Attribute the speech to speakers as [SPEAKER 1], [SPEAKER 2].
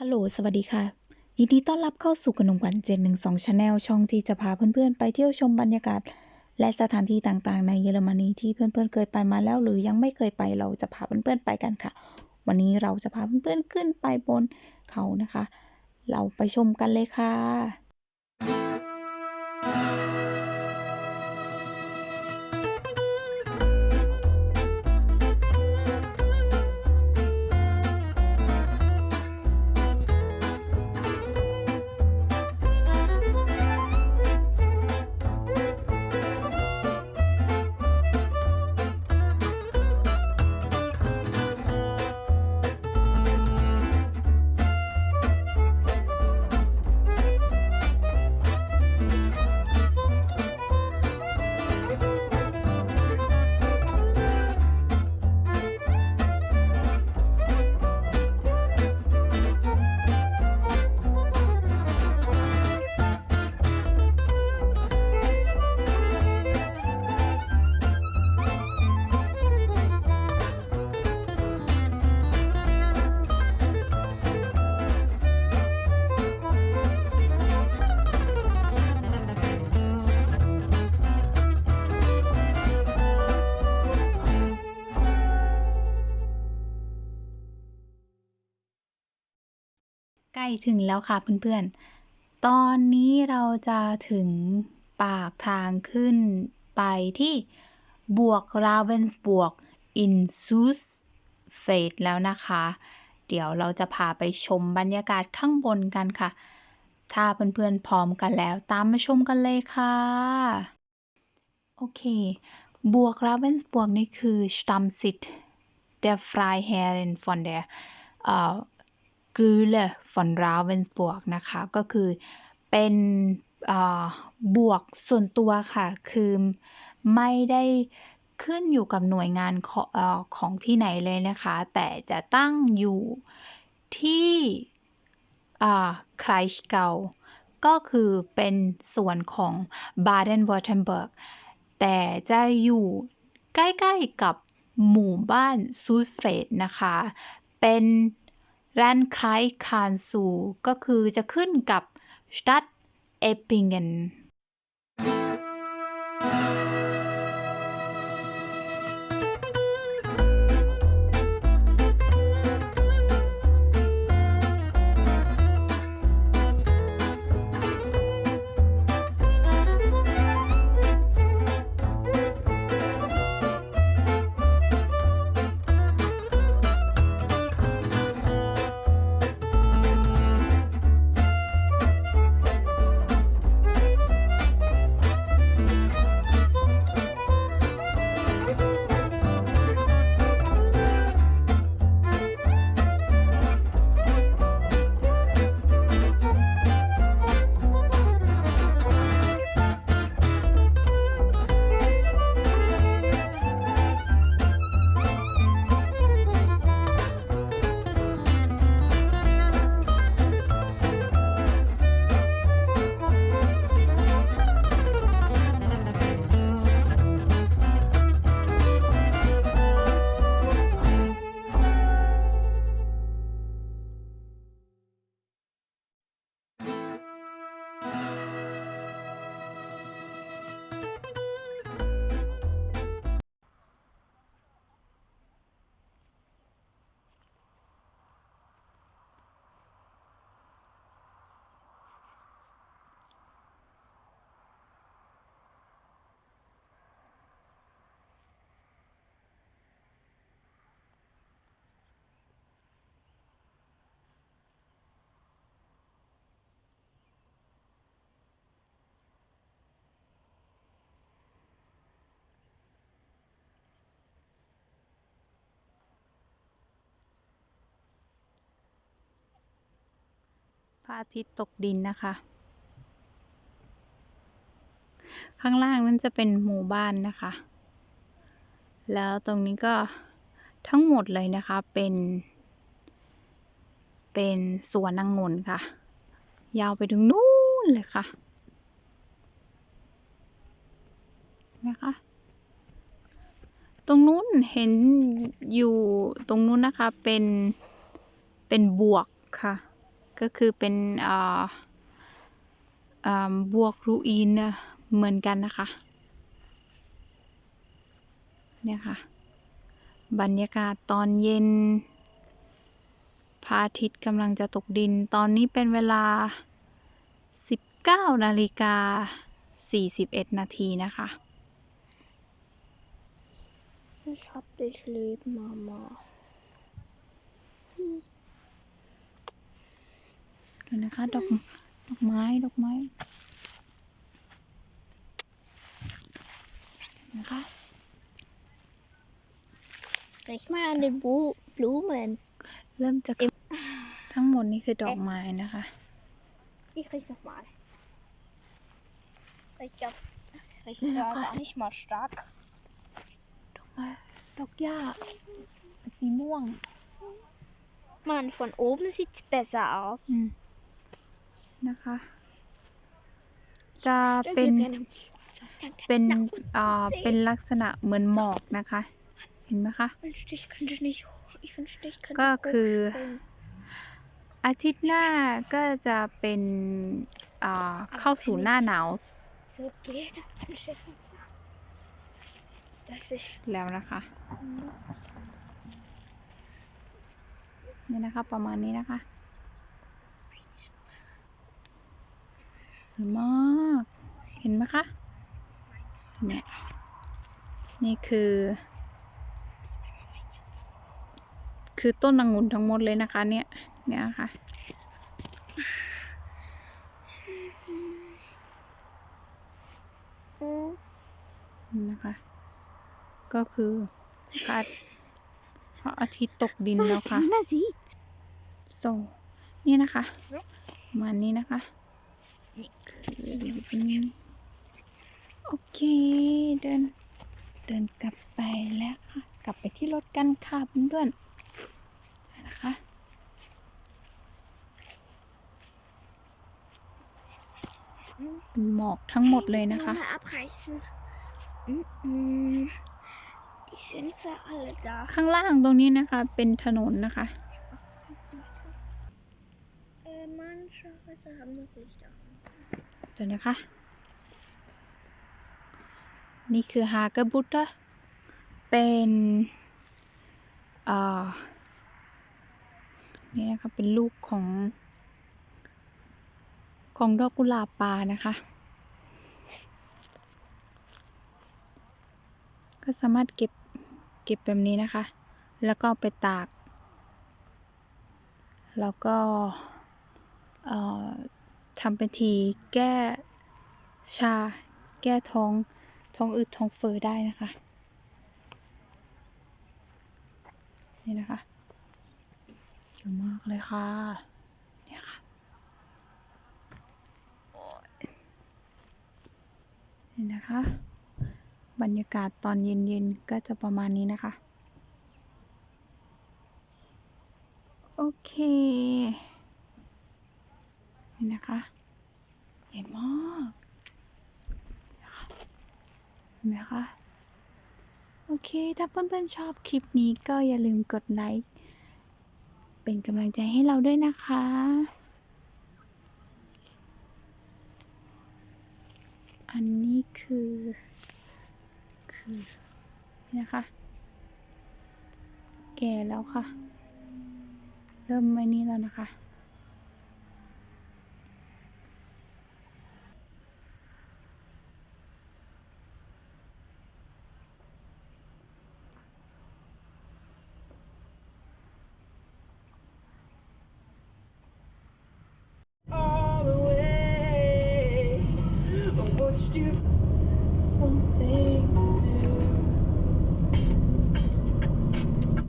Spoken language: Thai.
[SPEAKER 1] ฮัลโหล สวัสดีค่ะ ยินดีต้อนรับเข้าสู่ขนมขวัญ712 Channel ช่องที่จะพาเพื่อนๆ ไปเที่ยวชมบรรยากาศ และสถานที่ต่างๆ ในเยอรมนีที่เพื่อนๆ เคยไปมาแล้ว หรือยังไม่เคยไปเราจะพาเพื่อนๆ ไปกันค่ะ วันนี้เราจะพาเพื่อนๆ ขึ้นไปบนเขานะคะ เราไปชมกันเลยค่ะ ใกล้ถึงแล้วค่ะเพื่อนๆ ตอนนี้เราจะถึงปากทางขึ้นไปที่บวกราเวนสบวกอินซูสเฟดแล้วนะคะ เดี๋ยวเราจะพาไปชมบรรยากาศข้างบนกันค่ะ ถ้าเพื่อนๆพร้อมกันแล้วตามมาชมกันเลยค่ะ โอเค บวกราเวนสบวกนี่คือ Stammsitz der Freiherren von der เอ่อก ü เล von Ravensburg นะคะ ก็คือเป็นบวกส่วนตัวค่ะ คือไม่ได้ขึ้นอยู่กับหน่วยงานของเอ่อของที่ไหนเลยนะคะ แต่จะตั้งอยู่ที่ไครชเกาก็คือเป็นส่วนของ Baden-Württemberg แต่จะอยู่ใกล้ๆกับหมู่บ้านซูสเฟรดนะคะ เป็น แรนคล้ายคานซูก็คือจะขึ้นกับสตั พระอาทิตย์ตกดินนะคะ ข้างล่างนั้นจะเป็นหมู่บ้านนะคะ แล้วตรงนี้ก็ทั้งหมดเลยนะคะเป็น เป็นสวนองุ่นค่ะ ยาวไปถึงนู้นเลยค่ะนะคะตรงนู้นเห็นอยู่ตรงนู้นนะคะเป็นเป็นบวกค่ะ ก็คือเป็นอ่อเอ่อบวกรูอินเหมือนกันนะคะเนี่ยค่ะ บรรยากาศตอนเย็นพระอาทิตย์กำลังจะตกดิน ตอนนี้เป็นเวลา 19นาฬิกา 41 นาทีนะคะ
[SPEAKER 2] Ich hab dich lieb, Mama.
[SPEAKER 1] ดูนะคะ ดอก ดอกไม้ ดอกไม้ นะคะ
[SPEAKER 2] Riech mal an den Bu Blumen.
[SPEAKER 1] เริ่มจากทั้งหมดนี่คือดอกไม้นะคะ
[SPEAKER 2] Ich riech noch mal. Ich glaube, ich rieche
[SPEAKER 1] Ja,
[SPEAKER 2] gar nicht mal stark.
[SPEAKER 1] ดอกไม้ ดอกหญ้า สีม่วง
[SPEAKER 2] Mann, von oben sieht's besser aus.
[SPEAKER 1] อืม นะคะ จะเป็นเป็นเอ่อเป็นลักษณะเหมือนหมอกนะคะ เห็นไหมคะ
[SPEAKER 2] Ich wünschte, ich könnte nicht hoch. Ich wünschte, ich könnte
[SPEAKER 1] ก็คือ
[SPEAKER 2] hochspringen.
[SPEAKER 1] อาทิตย์หน้าก็จะเป็นอ่าเข้าสู่หน้าหนาว
[SPEAKER 2] So geht das. wünsche ich mir. Dass ich
[SPEAKER 1] แล้วนะคะ นี่นะคะประมาณนี้นะคะ สวยมาก เห็นไหมคะ เนี่ย นี่คือ คือต้นองุ่นทั้งหมดเลยนะคะ เนี่ย เนี่ยนะคะ
[SPEAKER 2] Mm.
[SPEAKER 1] นะคะ ก็คือพระพระอาทิตย์ตกดินแล้วค่ะ
[SPEAKER 2] Man sieht.
[SPEAKER 1] โซนี่นะคะประมาณนี้นะคะ คือโอเค เดิน เดินกลับไปแล้วค่ะ กลับไปที่รถกันค่ะเพื่อนๆนะคะเป็นหมอกทั้งหมดเลยนะคะ ข้างล่างตรงนี้นะคะ เป็นถนนนะคะ เดี๋ยวนะคะ นี่คือฮากาบุตเป็นเอ่อนี่นะคะ เป็นลูกของ ของดอกกุหลาบปานะคะ ก็สามารถเก็บ เก็บแบบนี้นะคะ แล้วก็เอาไปตาก แล้วก็เอ่อ ทำเป็นทีแก้ชา แก้ท้องท้องอืดท้องเฟ้อได้นะคะ นี่นะคะเยอะมากเลยค่ะ เนี่ยค่ะนี่นะคะ บรรยากาศตอนเย็นๆ ก็จะประมาณนี้นะคะ โอเค นี่นะคะใหญ่มากนะคะเห็น ไหมคะ โอเค ถ้าเพื่อนๆชอบคลิปนี้ก็อย่าลืมกดไลค์ เป็นกำลังใจให้เราด้วยนะคะอันนี้คือ คือนี่นะคะ แก่แล้วค่ะ เริ่มไม่นี่แล้วนะคะ
[SPEAKER 3] do something.